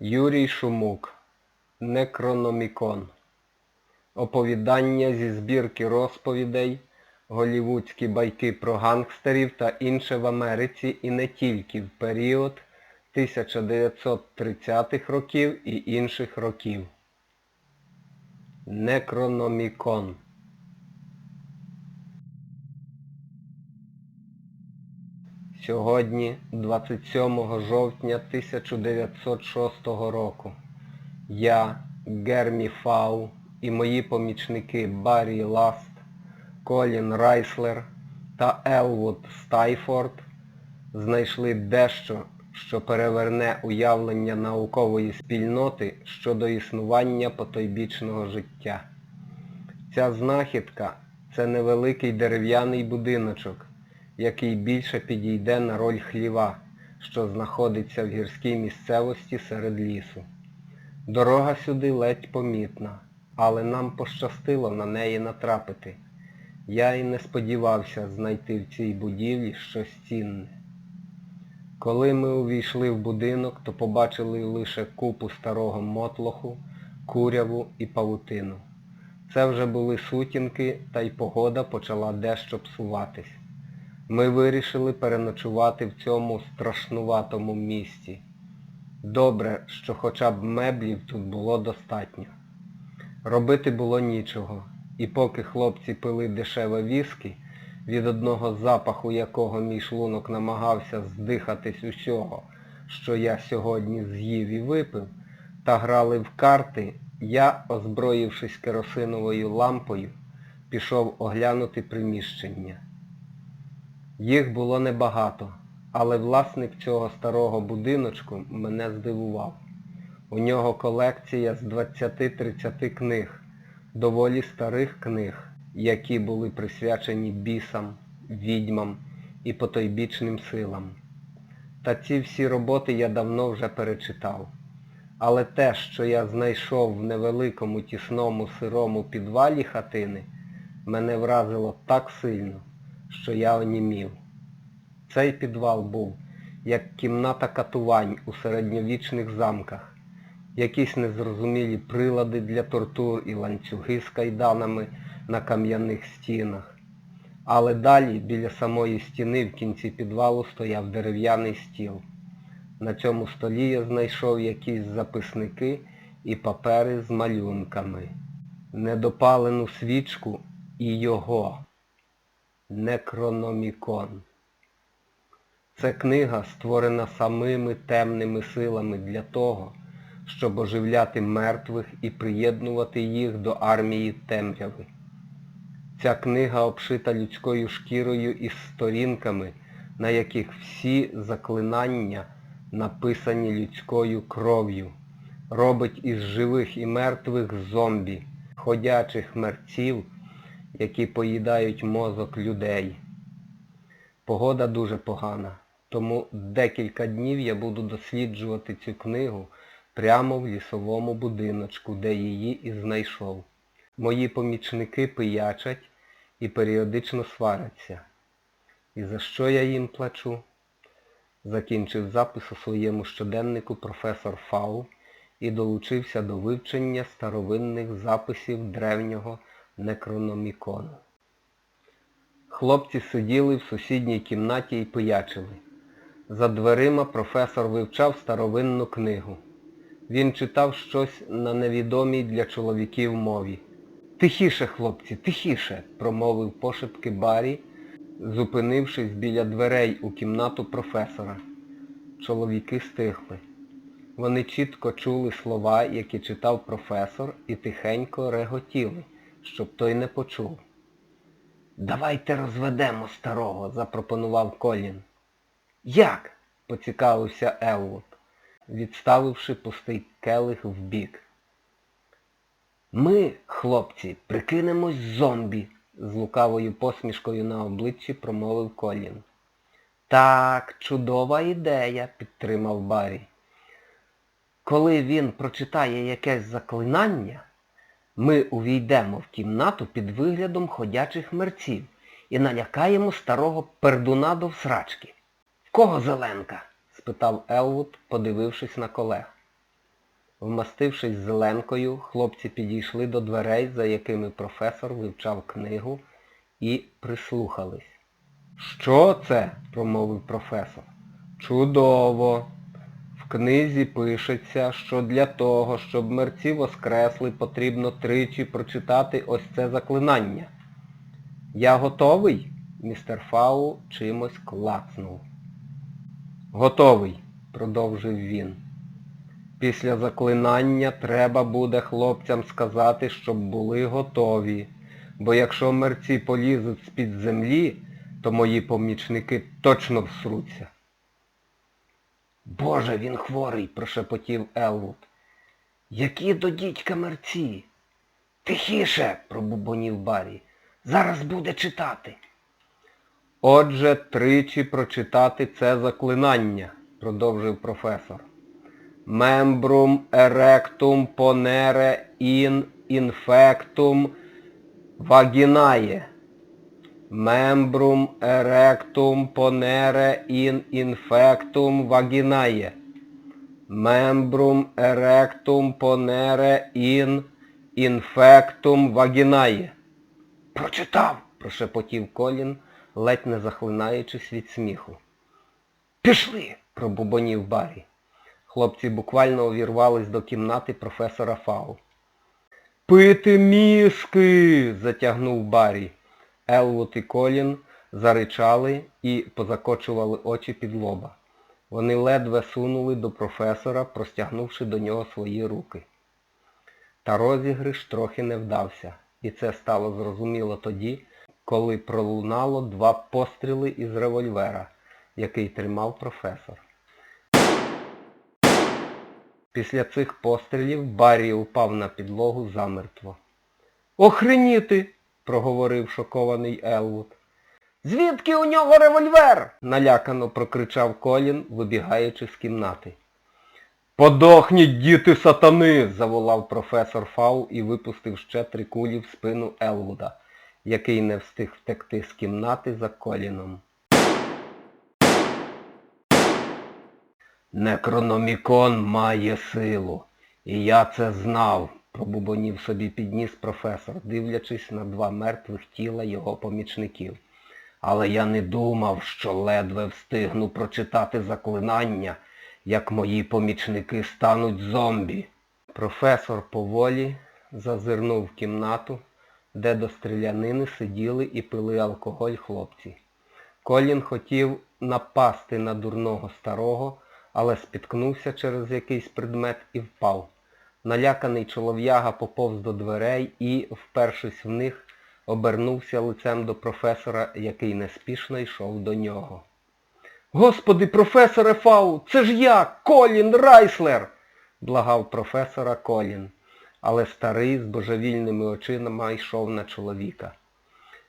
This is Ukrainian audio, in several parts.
Юрій Шумук. Некрономікон. Оповідання зі збірки розповідей, голівудські байки про гангстерів та інше в Америці і не тільки в період 1930-х років і інших років. Некрономікон. Сьогодні, 27 жовтня 1906 року, я, Гермі Фау і мої помічники Баррі Ласт, Колін Райслер та Елвуд Стайфорд знайшли дещо, що переверне уявлення наукової спільноти щодо існування потойбічного життя. Ця знахідка – це невеликий дерев'яний будиночок, який більше підійде на роль хліва, що знаходиться в гірській місцевості серед лісу. Дорога сюди ледь помітна, але нам пощастило на неї натрапити. Я й не сподівався знайти в цій будівлі щось цінне. Коли ми увійшли в будинок, то побачили лише купу старого мотлоху, куряву і павутину. Це вже були сутінки, та й погода почала дещо псуватись. Ми вирішили переночувати в цьому страшнуватому місті. Добре, що хоча б меблів тут було достатньо. Робити було нічого, і поки хлопці пили дешеве віскі, від одного запаху якого мій шлунок намагався здихатись усього, що я сьогодні з'їв і випив, та грали в карти, я, озброївшись керосиновою лампою, пішов оглянути приміщення. Їх було небагато, але власник цього старого будиночку мене здивував. У нього колекція з 20-30 книг, доволі старих книг, які були присвячені бісам, відьмам і потойбічним силам. Та ці всі роботи я давно вже перечитав. Але те, що я знайшов в невеликому тісному сирому підвалі хатини, мене вразило так сильно, що я онімів. Цей підвал був як кімната катувань у середньовічних замках, якісь незрозумілі прилади для тортур і ланцюги з кайданами на кам'яних стінах. Але далі біля самої стіни в кінці підвалу стояв дерев'яний стіл. На цьому столі я знайшов якісь записники і папери з малюнками, недопалену свічку і його. Некрономікон. Це книга створена самими темними силами для того, щоб оживляти мертвих і приєднувати їх до армії темряви. Ця книга обшита людською шкірою із сторінками, на яких всі заклинання написані людською кров'ю, робить із живих і мертвих зомбі, ходячих мерців, які поїдають мозок людей. Погода дуже погана, тому декілька днів я буду досліджувати цю книгу прямо в лісовому будиночку, де її і знайшов. Мої помічники пиячать і періодично сваряться. І за що я їм плачу? Закінчив запис у своєму щоденнику професор Фау і долучився до вивчення старовинних записів древнього некрономікону. Хлопці сиділи в сусідній кімнаті і пиячили. За дверима професор вивчав старовинну книгу. Він читав щось на невідомій для чоловіків мові. Тихіше, хлопці, тихіше, промовив пошепки Барі, зупинившись біля дверей у кімнату професора. Чоловіки стихли. Вони чітко чули слова, які читав професор, і тихенько реготіли, щоб той не почув. Давайте розведемо старого, запропонував Колін. Як? поцікавився Елвуд, відставивши пустий келих вбік. Ми, хлопці, прикинемось зомбі, з лукавою посмішкою на обличчі промовив Колін. Так, чудова ідея, підтримав Барі. Коли він прочитає якесь заклинання, ми увійдемо в кімнату під виглядом ходячих мерців і налякаємо старого пердуна до всрачки. Кого зеленка? спитав Елвуд, подивившись на колег. Вмастившись зеленкою, хлопці підійшли до дверей, за якими професор вивчав книгу, і прислухались. Що це? промовив професор. Чудово. В книзі пишеться, що для того, щоб мерці воскресли, потрібно тричі прочитати ось це заклинання. Я готовий? Містер Фау чимось клацнув. Готовий, продовжив він. Після заклинання треба буде хлопцям сказати, щоб були готові, бо якщо мерці полізуть з-під землі, то мої помічники точно всруться. Боже, він хворий, прошепотів Елвуд. Які до дідька мерці? Тихіше, пробубонів Барі. Зараз буде читати. Отже, тричі прочитати це заклинання, продовжив професор. Membrum erectum ponere in infectum vaginae. Membrum erectum ponere in infectum vaginae. Membrum erectum ponere in infectum vaginae. Прочитав, прошепотів Колін, ледь не захлинаючись від сміху. Пішли, пробубонів Барі. Хлопці буквально увірвались до кімнати професора Фау. Пити мізки! затягнув Барі. Елвуд і Колін заричали і позакочували очі під лоба. Вони ледве сунули до професора, простягнувши до нього свої руки. Та розігриш трохи не вдався, і це стало зрозуміло тоді, коли пролунало два постріли із револьвера, який тримав професор. Після цих пострілів Баррі упав на підлогу замертво. Охреніти! Проговорив шокований Елвуд. Звідки у нього револьвер? налякано прокричав Колін, вибігаючи з кімнати. Подохніть, діти сатани! заволав професор Фау і випустив ще три кулі в спину Елвуда, який не встиг втекти з кімнати за коліном. Некрономікон має силу. І я це знав, пробубонів собі підніс професор, дивлячись на два мертвих тіла його помічників. Але я не думав, що ледве встигну прочитати заклинання, як мої помічники стануть зомбі. Професор поволі зазирнув в кімнату, де до стрілянини сиділи і пили алкоголь хлопці. Колін хотів напасти на дурного старого, але спіткнувся через якийсь предмет і впав. Наляканий чолов'яга поповз до дверей і, впершись в них, обернувся лицем до професора, який неспішно йшов до нього. Господи, професоре Фау, це ж я, Колін Райслер! благав професора Колін. Але старий з божевільними очима йшов на чоловіка.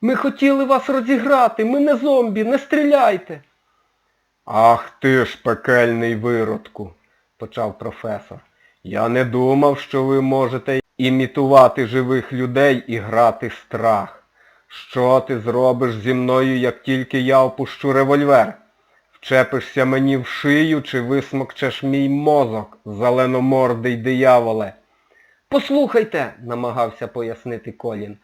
Ми хотіли вас розіграти, ми не зомбі, не стріляйте. Ах ти ж, пекельний виродку, почав професор. Я не думав, що ви можете імітувати живих людей і грати страх. Що ти зробиш зі мною, як тільки я опущу револьвер? Вчепишся мені в шию чи висмокчеш мій мозок, зеленомордий дияволе? Послухайте, намагався пояснити Колін.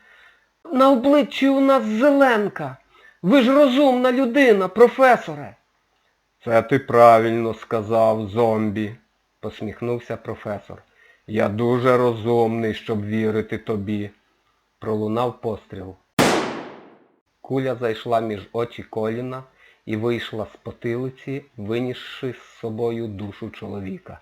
На обличчі у нас зеленка. Ви ж розумна людина, професоре. Це ти правильно сказав, зомбі, посміхнувся професор. Я дуже розумний, щоб вірити тобі. Пролунав постріл. Куля зайшла між очі коліна і вийшла з потилиці, винісши з собою душу чоловіка.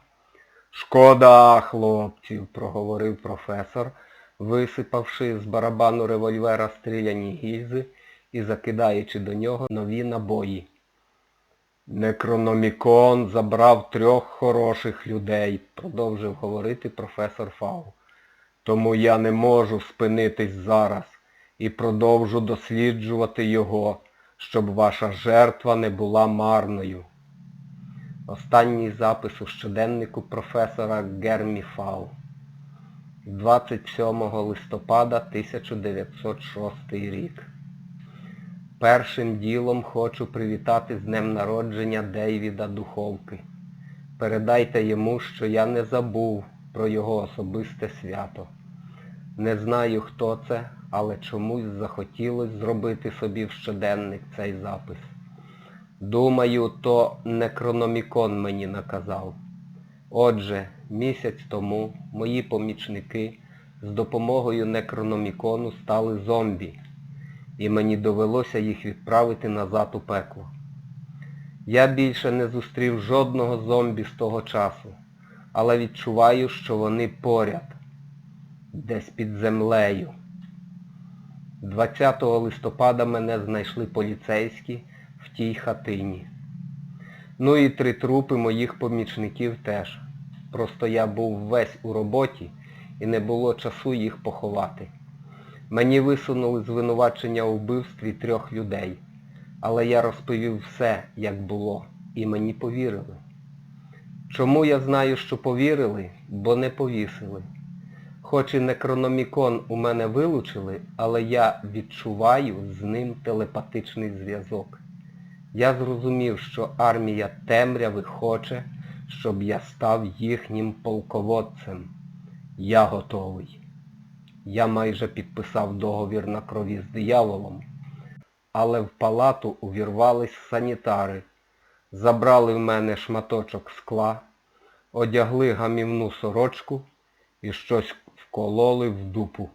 Шкода, хлопців, проговорив професор, висипавши з барабану револьвера стріляні гільзи і закидаючи до нього нові набої. Некрономікон забрав трьох хороших людей, продовжив говорити професор Фау. Тому я не можу спинитись зараз і продовжу досліджувати його, щоб ваша жертва не була марною. Останній запис у щоденнику професора Гермі Фау. 27 листопада 1906 рік. Першим ділом хочу привітати з днем народження Дейвіда Духовки. Передайте йому, що я не забув про його особисте свято. Не знаю, хто це, але чомусь захотілося зробити собі в щоденник цей запис. Думаю, то некрономікон мені наказав. Отже, місяць тому мої помічники з допомогою некрономікону стали зомбі, і мені довелося їх відправити назад у пекло. Я більше не зустрів жодного зомбі з того часу, але відчуваю, що вони поряд, десь під землею. 20 листопада мене знайшли поліцейські в тій хатині. Ну і три трупи моїх помічників теж. Просто я був весь у роботі і не було часу їх поховати. Мені висунули звинувачення у вбивстві трьох людей, але я розповів все, як було, і мені повірили. Чому я знаю, що повірили? Бо не повісили. Хоч і некрономікон у мене вилучили, але я відчуваю з ним телепатичний зв'язок. Я зрозумів, що армія темряви хоче, щоб я став їхнім полководцем. Я готовий. Я майже підписав договір на крові з дияволом. Але в палату увірвались санітари, забрали в мене шматочок скла, одягли гамівну сорочку і щось вкололи в дупу.